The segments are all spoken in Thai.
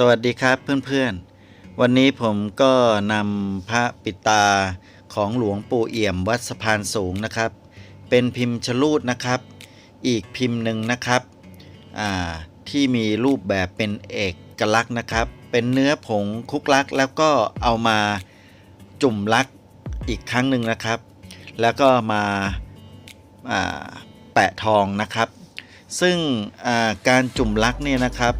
สวัสดีครับเพื่อนๆ วันนี้ผมก็นำพระปิตาของหลวงปู่เอี่ยมวัดสะพานสูงนะครับ เป็นพิมพ์ชลูดนะครับ อีกพิมพ์หนึ่งนะครับที่มีรูปแบบเป็นเอกลักษณ์นะครับ เป็นเนื้อผงคุกลัก แล้วก็เอามาจุ่มลักอีกครั้งหนึ่งนะครับ แล้วก็มาาแปะทองนะครับ ซึ่งาการจุ่มลักเนี่ยนะครับ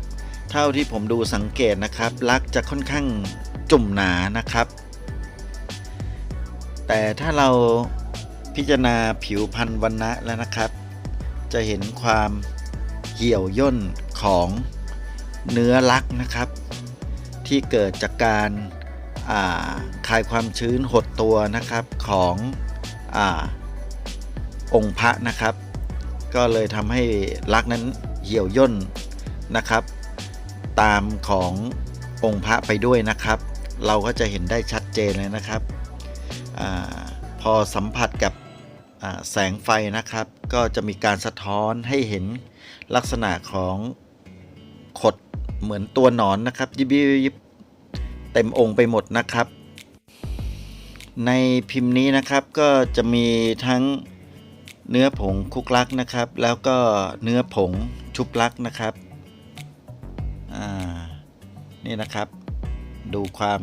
เท่าที่ผมดูสังเกตนะครับ ลักจะค่อนข้างจุ่มหนานะครับ แต่ถ้าเราพิจารณาผิวพันธุ์วันนะแล้วนะครับ จะเห็นความเหี่ยวย่นของเนื้อลักนะครับ ที่เกิดจากการาคายความชื้นหดตัวนะครับของอองค์พระนะครับ ก็เลยทำให้ลักนั้นเหี่ยวย่นนะครับ ตามขององค์พระไปด้วยนะครับ เราก็จะเห็นได้ชัดเจนเลยนะครับอพอสัมผัสกับแสงไฟนะครับ ก็จะมีการสะท้อนให้เห็นลักษณะของขดเหมือนตัวหนอนนะครับ ยิบยิบยิบเต็มองค์ไปหมดนะครับ ในพิมพ์นี้นะครับก็จะมีทั้งเนื้อผงคุกลักนะครับ แล้วก็เนื้อผงชุบลักนะครับ นี่นะครับ ดูความ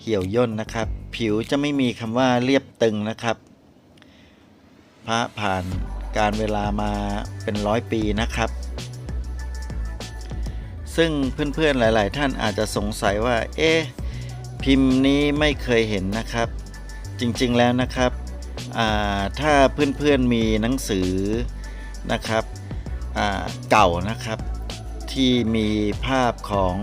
เหี่ยวย่นนะครับ ผิวจะไม่มีคำว่าเรียบตึงนะครับ พระผ่านการเวลามาเป็นร้อยปีนะครับ ซึ่งเพื่อนๆหลาย ๆ ท่านอาจจะสงสัยว่า เอ๊ะพิมพ์นี้ไม่เคยเห็นนะครับ จริงๆแล้วนะครับอ่าถ้าเพื่อนๆมีหนังสือนะครับเก่านะครับ ที่มีภาพของ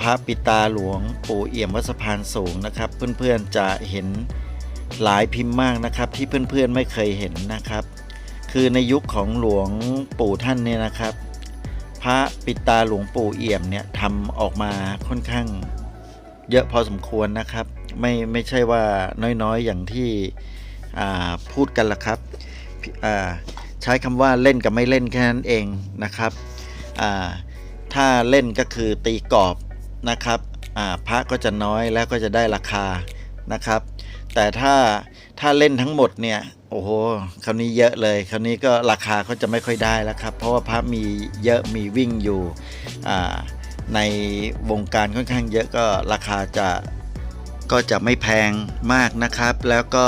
พระปิตาหลวงปู่เอี่ยมวัดสะพานสูงนะครับ เพื่อนๆจะเห็นหลายพิมพ์มากนะครับ ที่เพื่อนๆไม่เคยเห็นนะครับ คือในยุคของหลวงปู่ท่านเนี่ยนะครับ พระปิตาหลวงปู่เอี่ยมเนี่ยทำออกมาค่อนข้างเยอะพอสมควรนะครับ ไม่ไม่ใช่ว่าน้อยๆอย่างที่พูดกันละครับใช้คำว่าเล่นกับไม่เล่นแค่นั้นเองนะครับ ถ้าเล่นก็คือตีกรอบนะครับพระก็จะน้อยแล้วก็จะได้ราคานะครับ แต่ถ้าถ้าเล่นทั้งหมดเนี่ยโอ้โหคราวนี้เยอะเลยคราวนี้ก็ราคาก็จะไม่ค่อยได้แล้วครับ เพราะว่าพระมีเยอะมีวิ่งอยู่ในวงการค่อนข้างเยอะก็ราคาจะก็จะไม่แพงมากนะครับ แล้วก็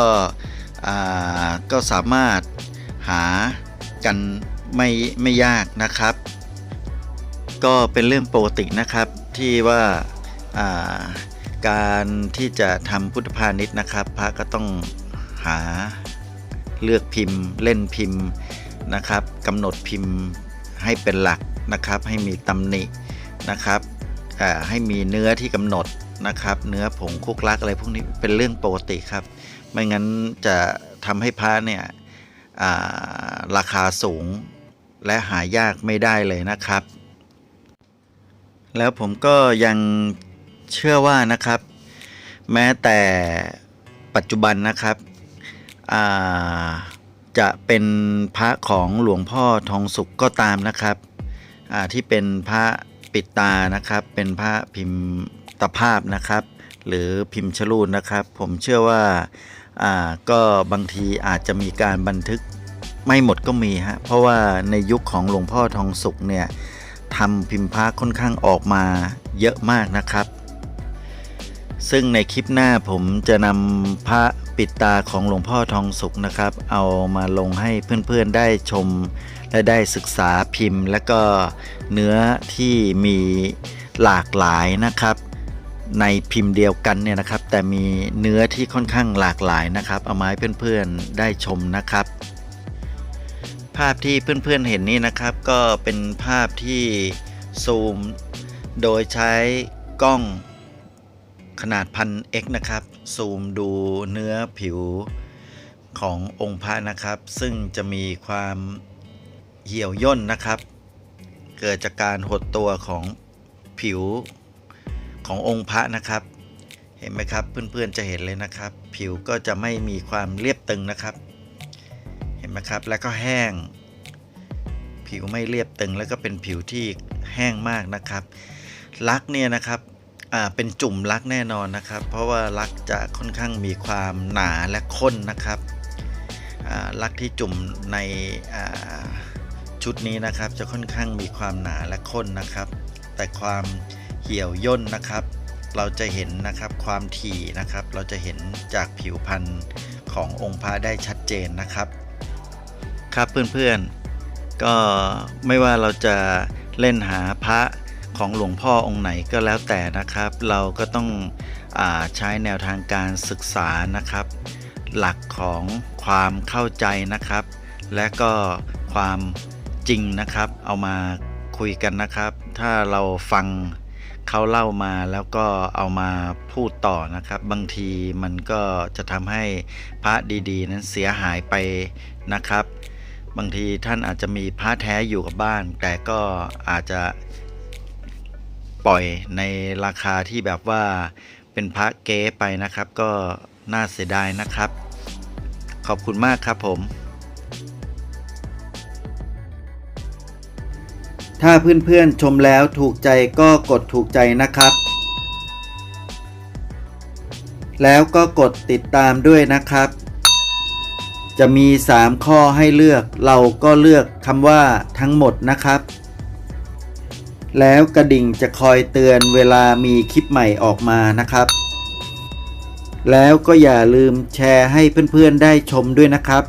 ก็สามารถหากันไม่ไม่ยากนะครับ ก็เป็นเรื่องปกตินะครับที่ว่าาการที่จะทำพุทธพาณิชย์นะครับ พระก็ต้องหาเลือกพิมพ์ เล่นพิมพ์นะครับกำหนดพิมพ์ให้เป็นหลักนะครับ ให้มีตำหนินะครับให้มีเนื้อที่กำหนดนะครับ เนื้อผงคุกลักอะไรพวกนี้เป็นเรื่องปกติครับ ไม่งั้นจะทำให้พระเนี่ยราคาสูงและหายากไม่ได้เลยนะครับ แล้วผมก็ยังเชื่อว่านะครับ แม้แต่ปัจจุบันนะครับจะเป็นพระของหลวงพ่อทองสุขก็ตามนะครับที่เป็นพระปิดตานะครับ เป็นพระพิมพ์ตภาพนะครับ หรือพิมพ์ชลูดนะครับ ผมเชื่อว่าอ่าก็บางทีอาจจะมีการบันทึกไม่หมดก็มีฮะเพราะว่าในยุคของหลวงพ่อทองสุขเนี่ย ทำพิมพ์พระค่อนข้างออกมาเยอะมากนะครับ ซึ่งในคลิปหน้าผมจะนำพระปิดตาของหลวงพ่อทองสุขนะครับ เอามาลงให้เพื่อนๆได้ชม และได้ศึกษาพิมพ์ และก็เนื้อที่มีหลากหลายนะครับในพิมพ์เดียวกันเนี่ยนะครับ แต่มีเนื้อที่ค่อนข้างหลากหลายนะครับ เอามาให้เพื่อนๆได้ชมนะครับ ภาพที่เพื่อนๆเห็นนี่นะครับ ก็เป็นภาพที่ซูม โดยใช้กล้องขนาดพัน x นะครับ ซูมดูเนื้อผิวขององค์พระนะครับ ซึ่งจะมีความเหี่ยวย่นนะครับ เกิดจากการหดตัวของผิวขององค์พระนะครับ เห็นไหมครับเพื่อนๆจะเห็นเลยนะครับ ผิวก็จะไม่มีความเรียบตึงนะครับ นไหมครับ แล้วก็แห้ง ผิวไม่เรียบตึงแล้วก็เป็นผิวที่แห้งมากนะครับ ลักเนี่ยนะครับเป็นจุ่มลักแน่นอนนะครับ เพราะว่าลักจะค่อนข้างมีความหนาและข้นนะครับลักที่จุ่มในชุดนี้นะครับ จะค่อนข้างมีความหนาและข้นนะครับ แต่ความเหี่ยวย่นนะครับ เราจะเห็นนะครับความถี่นะครับ เราจะเห็นจากผิวพรรณขององค์พระได้ชัดเจนนะครับ ครับเพื่อนๆ ก็ไม่ว่าเราจะเล่นหาพระของหลวงพ่อองค์ไหนก็แล้วแต่นะครับ เราก็ต้องอใช้แนวทางการศึกษานะครับ หลักของความเข้าใจนะครับ และก็ความจริงนะครับ เอามาคุยกันนะครับ ถ้าเราฟังเขาเล่ามาแล้วก็เอามาพูดต่อนะครับ บางทีมันก็จะทำให้พระดีๆ นั้นเสียหายไปนะครับ บางทีท่านอาจจะมีพระแท้อยู่กับบ้าน แต่ก็อาจจะปล่อยในราคาที่แบบว่าเป็นพระเก๊ไปนะครับ ก็น่าเสียดายนะครับ ขอบคุณมากครับผม ถ้าเพื่อนๆชมแล้วถูกใจก็กดถูกใจนะครับ แล้วก็กดติดตามด้วยนะครับ จะมี 3 ข้อให้เลือก เราก็เลือกคำว่าทั้งหมดนะครับ แล้วกระดิ่งจะคอยเตือนเวลามีคลิปใหม่ออกมานะครับ แล้วก็อย่าลืมแชร์ให้เพื่อนๆได้ชมด้วยนะครับ